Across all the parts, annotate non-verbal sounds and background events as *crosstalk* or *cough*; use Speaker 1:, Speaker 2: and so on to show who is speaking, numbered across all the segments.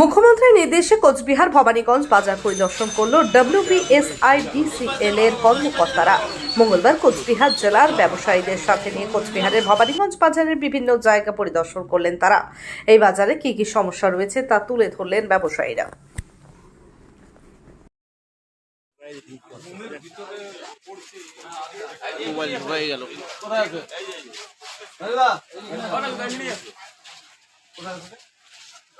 Speaker 1: মুখ্যমন্ত্রীর নির্দেশে কোচবিহার ভবানীগঞ্জ বাজার পরিদর্শন করল ডব্লিউবিএসআইডিসিএল এর কর্মকর্তারা। মঙ্গলবার কোচবিহার জেলার ব্যবসায়ীদের সাথে নিয়ে কোচবিহারের ভবানীগঞ্জ বাজারের বিভিন্ন জায়গা পরিদর্শন করলেন তারা। এই বাজারে কি কি সমস্যা রয়েছে তা তুলে ধরলেন ব্যবসায়ীরা।
Speaker 2: মোবাইল ঢোকাই গেল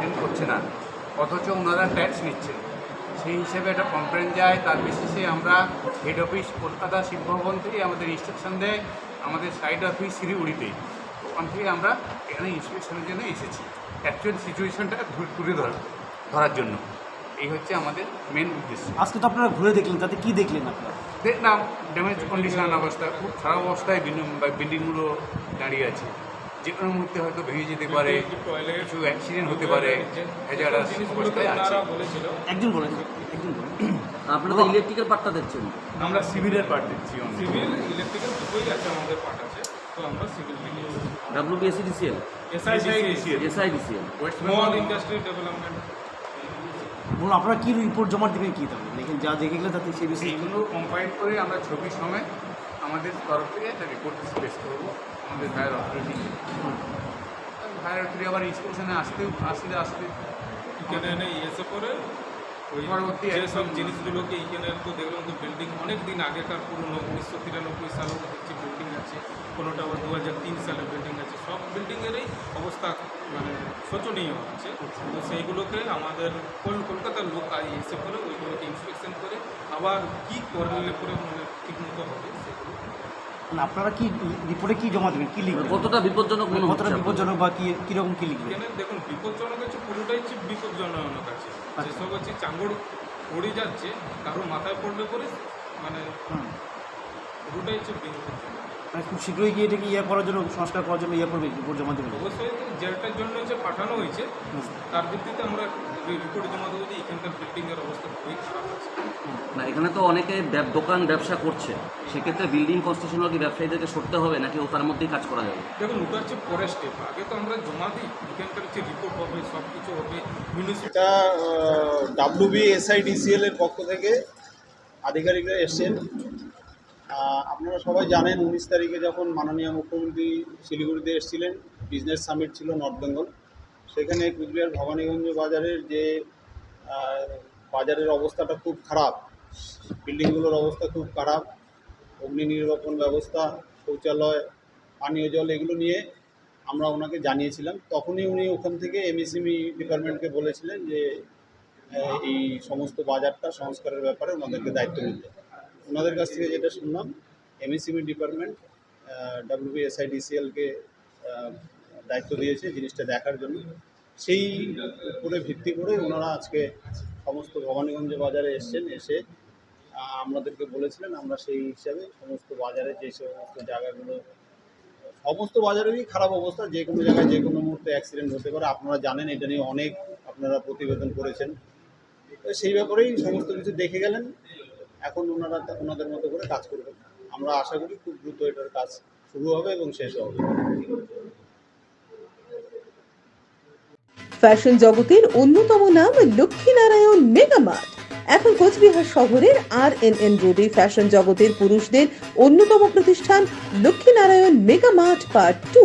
Speaker 3: মেনটেন করছে না অথচ ওনারা ট্যাক্স নিচ্ছে। সেই হিসেবে একটা কমপ্লেন যায় তার বেসিসে আমরা হেড অফিস কলকাতা শিবভবন থেকে আমাদের ইনস্ট্রাকশন দেয় আমাদের সাইড অফিস শিলিগুড়িতে। ওখান থেকে আমরা এখানে ইন্সপেকশনের জন্য এসেছি। অ্যাকচুয়াল সিচুয়েশনটা তুলে ধরা ধরার জন্য। এই হচ্ছে আমাদের মেন উদ্দেশ্য।
Speaker 4: আজকে তো আপনারা ঘুরে দেখলেন তাতে কি দেখলেন আপনারা?
Speaker 3: দেখলাম ড্যামেজ কন্ডিশন অবস্থা খুব খারাপ অবস্থায় বিল্ডিং- বিল্ডিংগুলো দাঁড়িয়ে আছে। যে কোনো মুহূর্তে হয়তো ভেঙে যেতে পারে কিছু অ্যাক্সিডেন্ট হতে পারে হ্যাজারাস অবস্থায় আছে
Speaker 4: একজন বলেন একজন বলেন *coughs*
Speaker 2: আপনারা তো ইলেকট্রিক্যাল পার্টটা দেখছেন?
Speaker 3: আমরা সিভিলের পার্ট দিচ্ছি only।
Speaker 5: সিভিল ইলেকট্রিক্যাল দুটোই আছে আমাদের পার্ট আছে তো আমরা সিভিল থেকে
Speaker 2: WBSIDCL
Speaker 5: SIDCL
Speaker 2: SIDCL
Speaker 3: West Bengal
Speaker 5: industry development
Speaker 4: বলুন আপনারা কি রিপোর্ট জমা দেবেন কি তাহলে? দেখেন যা দেখে গেলে তাতে সে বিষয়ে
Speaker 3: কম্পাইল করে আমরা ছবি সময় আমাদের তরফ থেকে একটা রিপোর্ট স্পেস করব। আমাদের হায়ার অথরিটি হায়ার অথরিটি আবার ইনস্পেকশনে আসতে আসলে আসতে।
Speaker 5: এখানে এনে পরে ওই
Speaker 3: পরবর্তী
Speaker 5: সব জিনিসগুলোকে এখানে তো দেখলাম তো বিল্ডিং অনেক দিন আগেকার পুরনো উনিশশো তিরানব্বই সালেও দেখছি বিল্ডিং আছে কোনোটা আবার দু হাজার তিন সালের বিল্ডিং সব বিল্ডিংয়েরই অবস্থা মানে শোচনীয় হচ্ছে। তো সেইগুলোকে আমাদের কল- কলকাতার লোক আজ এসে করে ওইগুলোকে ইন্সপেকশন করে আবার কী করলে পরে মানে ঠিকমতো হবে সেগুলো।
Speaker 4: মানে আপনারা কি রিপোর্টে কি জমা দেবেন? কি লিখবেন?
Speaker 2: কতটা বিপজ্জনক মনে
Speaker 4: কতটা
Speaker 2: হচ্ছে?
Speaker 4: বিপজ্জনক বা কি কীরকম কি লিখবেন?
Speaker 5: এখানে দেখুন বিপজ্জনক আছে পুরোটাই হচ্ছে বিপজ্জনক আছে।
Speaker 4: আচ্ছা।
Speaker 5: যেসব হচ্ছে চাঙ্গড় পড়ে যাচ্ছে কারও মাথায় পড়লে পরে মানে
Speaker 4: হুম।
Speaker 5: পুরোটাই হচ্ছে বিপজ্জনক।
Speaker 4: মানে খুব শীঘ্রই গিয়ে এটাকে ইয়ে করার জন্য সংস্কার করার জন্য ইয়ে করবে রিপোর্ট জমা দেবেন
Speaker 5: অবশ্যই তো যেটার জন্য যে পাঠানো হয়েছে তার ভিত্তিতে আমরা রিপোর্ট জমা দেবো যে এখানকার বিল্ডিংয়ের অবস্থা খুবই খারাপ আছে।
Speaker 2: না এখানে তো অনেকে দোকান ব্যবসা করছে। সেক্ষেত্রে বিল্ডিং কনস্ট্রাকশন কি ব্যবসায়ীদেরকে সরতে হবে নাকি ও তার মধ্যেই কাজ করা যাবে?
Speaker 5: দেখুন ওটা হচ্ছে পরের স্টেপ আগে তো আমরা জমা দিই এখানকার হচ্ছে রিপোর্ট হবে সব কিছু হবে মিউনিসিপ্যাল
Speaker 6: এটা ডাব্লিউবি এসআইডিসিএল এর পক্ষ থেকে আধিকারিকরা এসছেন। আপনারা সবাই জানেন উনিশ তারিখে যখন মাননীয় মুখ্যমন্ত্রী শিলিগুড়িতে এসেছিলেন বিজনেস সামিট ছিল নর্থ বেঙ্গল সেখানে কুচবিহার ভবানীগঞ্জ বাজারের যে বাজারের অবস্থাটা খুব খারাপ, বিল্ডিংগুলোর অবস্থা খুব খারাপ, অগ্নি নির্বাপন ব্যবস্থা, শৌচালয়, পানীয় জল, এগুলো নিয়ে আমরা ওনাকে জানিয়েছিলাম। তখনই উনি ওখান থেকে এমএসএমই ডিপার্টমেন্টকে বলেছিলেন যে এই সমস্ত বাজারটা, সংস্কারের ব্যাপারে ওনাদেরকে দায়িত্ব নিতে। ওনাদের কাছ থেকে যেটা শুনলাম এমএসএমই ডিপার্টমেন্ট ডাব্লিউবিএসআইডিসিএলকে দায়িত্ব দিয়েছে জিনিসটা দেখার জন্য। সেই উপরে ভিত্তি করে ওনারা আজকে সমস্ত ভবানীগঞ্জ বাজারে এসছেন, এসে আমাদেরকে বলেছিলেন আমরা সেই হিসাবে সমস্ত বাজারে যে সমস্ত জায়গাগুলো, সমস্ত বাজারেরই খারাপ অবস্থা, যে কোনো জায়গায় যে কোনো মুহূর্তে অ্যাক্সিডেন্ট হতে পারে। আপনারা জানেন, এটা নিয়ে অনেক আপনারা প্রতিবেদন করেছেন। সেই ব্যাপারেই সমস্ত কিছু দেখে গেলেন। এখন ওনারা ওনাদের মতো করে কাজ করবেন। আমরা আশা করি খুব দ্রুত এটার কাজ শুরু হবে এবং শেষ হবে।
Speaker 7: ফ্যাশন জগতের অন্যতম নাম লক্ষ্মীনারায়ণ মেগামার্ট এখন কোচবিহার শহরের আর এন এন রোডে ফ্যাশন জগতের পুরুষদের অন্যতম প্রতিষ্ঠান লক্ষ্মীনারায়ণ মেগামার্ট পার্ট টু।